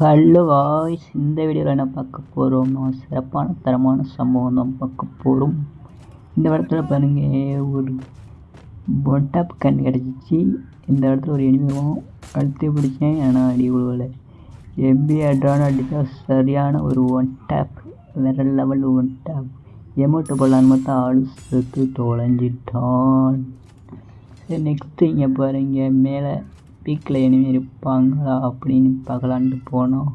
Hello voice இந்த வீடியோவில் என்ன பார்க்க போகிறோம்னா சிறப்பான தரமான சம்பவம் தான் பார்க்க போகிறோம் இந்த இடத்துல பாருங்க ஒரு ஒன் டாப் கன் கிடச்சிச்சு. இந்த இடத்துல ஒரு எனிமியும் அழுத்தி பிடிச்சேன். ஆனால் அடி விழுவலை எம்பி அட்ரான அடித்தா சரியான ஒரு ஒன் டேப் வேற லெவல் ஒன் டேப் எமௌண்ட்டு போடலான்னு பார்த்தா ஆளு செத்து தொலைஞ்சிட்டான். சரி நெக்ஸ்ட்டு இங்கே பாருங்கள் மேலே பீக்கில் இனிமேல் இருப்பாங்களா அப்படின்னு பார்க்கலான்ட்டு போனோம்.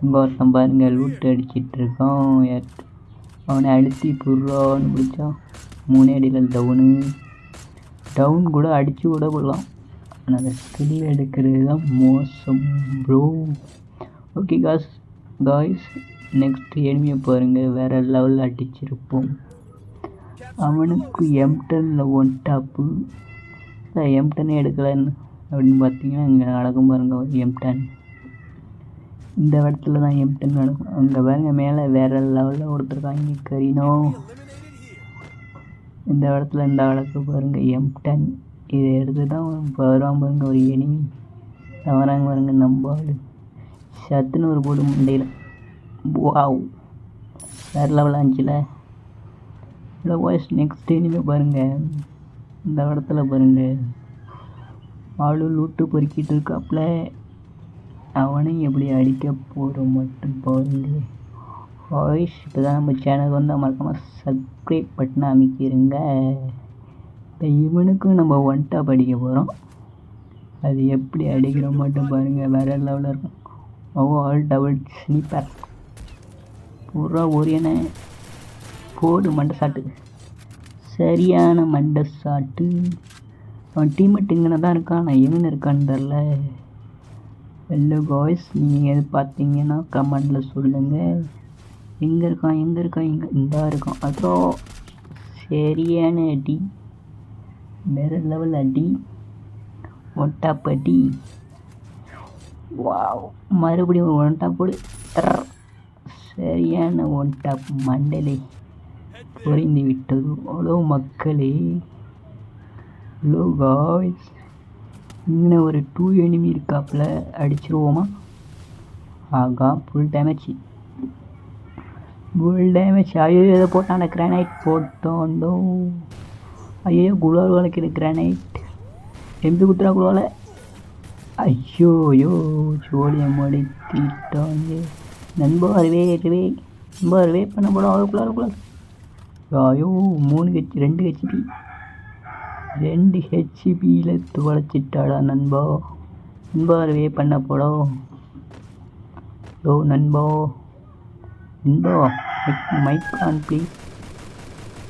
இங்கே ஒருத்தன் பாருங்க லூட் அடிச்சிட்டு இருக்கோம். அவனை அடித்து புடுறான்னு பிடிச்சான் மூணே அடியில் டவுனு. டவுன் கூட அடித்து கூட போடலாம் ஆனால் அதை ஸ்கில் எடுக்கிறது தான் மோசம் bro okay cause guys next எனிமையை பாருங்கள் வேறு லெவலில் அடிச்சிருப்போம். அவனுக்கு எம்டனில் ஒன் டாப்பு எம்டனே எடுக்கலன்னு அப்படின்னு பார்த்தீங்கன்னா இங்கே நடக்கும் பாருங்க ஒரு எம்டன் இந்த இடத்துல தான் எம்டன் நடக்கும். அங்கே பாருங்க மேலே வேற லெவலில் கொடுத்துருக்காங்க கரீனோ இந்த இடத்துல இந்த வழக்கு பாருங்க எம்டன் இதை எடுத்து தான் வருவான் பாருங்க ஒரு எனிமி தவறாங்க பாருங்க நம்ம சத்துன்னு ஒரு போடு மண்டையில். வாவ் வேற லெவலாக இருந்துச்சுல இல்லை வாய்ஸ் நெக்ஸ்ட் இனிமே பாருங்கள் இந்த இடத்துல பாருங்கள் ஆளு லூட்டு பொறுக்கிட்டு இருக்காப்புல அவனையும் எப்படி அடிக்க போகிறோம் மட்டும் பாருங்க வாய்ஸ் இப்போ தான் நம்ம சேனல் வந்து மறக்காமல் சப்ஸ்கிரைப் பட்டன் அமைக்கிருங்க. இப்போ இவனுக்கும் நம்ம ஒன் டாப் அடிக்க போகிறோம் அது எப்படி அடிக்கிறோம் மட்டும் பாருங்கள் வேறு லெவலில் இருக்கும். ஓ ஆல் டபுள் ஸ்லீப்பர் பூரா ஓரியன போடு மண்டை சாட்டு. சரியான மண்டை சாட்டு. அவன் டீமெட் இங்கே தான் இருக்கான் நான் எங்கே இருக்கான்னு தெரில. ஹலோ பாய்ஸ் நீங்கள் எது பார்த்தீங்கன்னா கமெண்டில் சொல்லுங்கள் எங்கே இருக்கான் எங்கே இருக்கான் எங்கே இந்தா இருக்கான். அதோ சரியான அடி. வேறு லெவல் அடி. ஒட்டாப் அடி வாவ் மறுபடியும் ஒரு ஒன் டாப் போடு. சரியான ஒன் டாப் மண்டலை புரிந்து விட்டது. அவ்வளோ மக்களே. ஹலோ காய்ஸ் இங்கே ஒரு டூ எனிமி இருக்காப்புல. அடிச்சிருவோமா? ஆகா ஃபுல் டேமேஜ் ஃபுல் டேமேஜ் ஐயோ இதை போட்டான கிரானைட் போட்டோண்டோ ஐயோ குழால் வளர்க்குது கிரானைட் எம்பி குத்துறா குளால ஐயோ ஐயோ சோழியை மடித்திட்டாங்க. நண்பா வருவே அதுவே நண்பா வருவே பண்ண போடும் அதுக்குள்ளார அதுக்குள்ளார. ஐயோ மூணு கட்சி ரெண்டு ஹெச்பி ரெண்டு ஹெச்பியில் துவளைச்சிட்டாடா நண்பா. நண்பா அதுவே பண்ண போடோ ஓ நண்பா. நண்பா மைக் ஆன் ப்ளீஸ்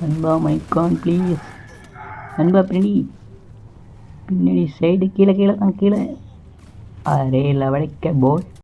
நண்பா மைக் ஆன் ப்ளீஸ் நண்பா பின்னாடி. பின்னாடி சைடு கீழே கீழே தான் கீழே. அரே லவடைக்க போய்